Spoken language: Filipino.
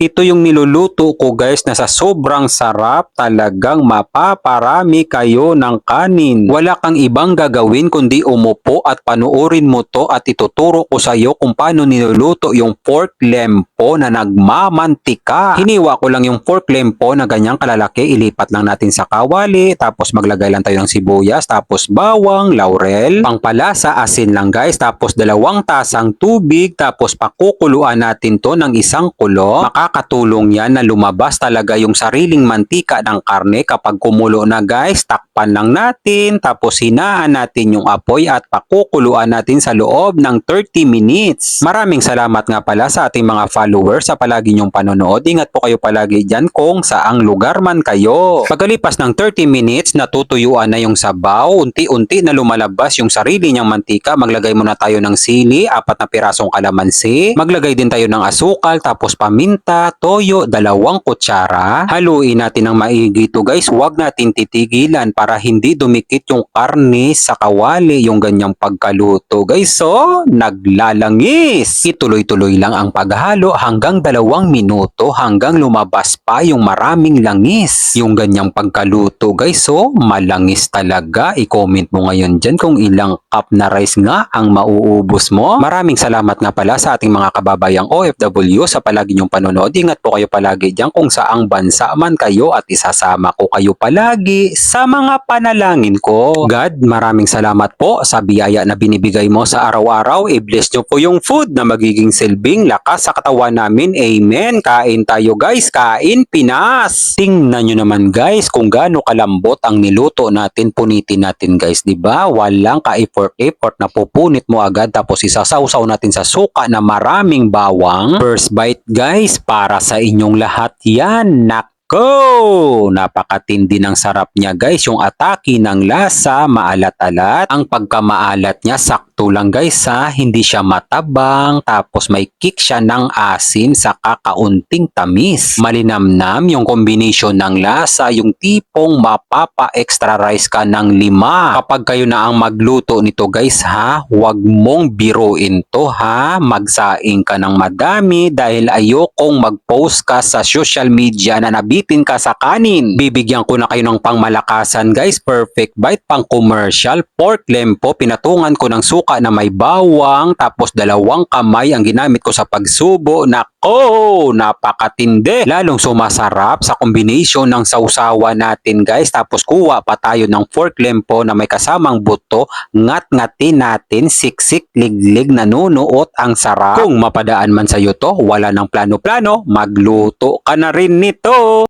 Ito yung niluluto ko guys na sa sobrang sarap talagang mapaparami kayo ng kanin. Wala kang ibang gagawin kundi umupo at panuorin mo to at ituturo ko sa iyo kung paano niluluto yung pork lempo na nagmamantika. Hiniwa ko lang yung pork lempo na ganyang kalalaki, ilipat lang natin sa kawali, tapos maglagay lang tayo ng sibuyas, tapos bawang, laurel, pangpalasa, asin lang guys, tapos dalawang tasang tubig, tapos pakukuluan natin to ng isang kulo. Makakatulong yan na lumabas talaga yung sariling mantika ng karne kapag kumulo na guys, takpan lang natin, tapos hinaan natin yung apoy at pakukuluan natin sa loob ng 30 minutes. Maraming salamat nga pala sa ating mga followers sa palagi nyong panonood. Ingat po kayo palagi dyan kung saang lugar man kayo. Pagkalipas ng 30 minutes, natutuyuan na yung sabaw. Unti-unti na lumalabas yung sarili niyang mantika. Maglagay muna tayo ng sili, apat na pirasong kalamansi. Maglagay din tayo ng asukal, tapos paminta, toyo, dalawang kutsara. Haluin natin ng maigi to guys. Huwag natin titigilan para hindi dumikit yung karne sa kawali yung ganyang pagkaluto guys. So, naglalangis. Ituloy-tuloy lang ang paghalo hanggang dalawang minuto hanggang lumabas pa yung maraming langis. Yung ganyang pagkaluto guys. So, malangis talaga. I-comment mo ngayon dyan kung ilang cup na rice nga ang mauubos mo. Maraming salamat nga pala sa ating mga kababayang OFW sa palagi niyong panonood. Ingat po kayo palagi dyan kung saang bansa man kayo at isasama ko kayo palagi sa mga panalangin ko. God, maraming salamat po sa biyaya na binibigay mo sa araw-araw. I-bless nyo po yung food na magiging silbing lakas sa katawan namin. Amen. Kain tayo guys. Kain Pinas. Tingnan nyo naman guys kung gaano kalambot ang niluto natin. Punitin natin guys. ba? Walang ka-effort-effort na pupunit mo agad tapos isasawsaw natin sa suka na maraming bawang. First bite guys para sa inyong lahat yan. Nako! Napakatindi ng sarap niya guys. Yung atake ng lasa, maalat-alat. Ang pagkamaalat niya, sakto lang guys ha. Hindi siya matabang. Tapos may kick siya ng asin sa kakaunting tamis. Malinamnam yung combination ng lasa. Yung tipong mapapa-extra rice ka ng lima. Kapag kayo na ang magluto nito guys ha, huwag mong biruin to ha. Magsaing ka ng madami dahil ayokong mag-post ka sa social media na nabitin ka sa kanin. Bibigyan ko na kayo ng pangmalakasan guys. Perfect bite pang commercial. Pork lempo. Pinatungan ko ng suka na may bawang. Tapos dalawang kamay ang ginamit ko sa pagsubo. Nako! Napakatindi. Lalong sumasarap sa combination ng sausawa natin guys. Tapos kuha pa tayo ng pork lempo na may kasamang buto. Ngat-ngatin natin. Siksik, liglig, nanunuot ang sarap. Kung mapadaan man sa iyo to, wala ng plano-plano, magluto ka na rin nito.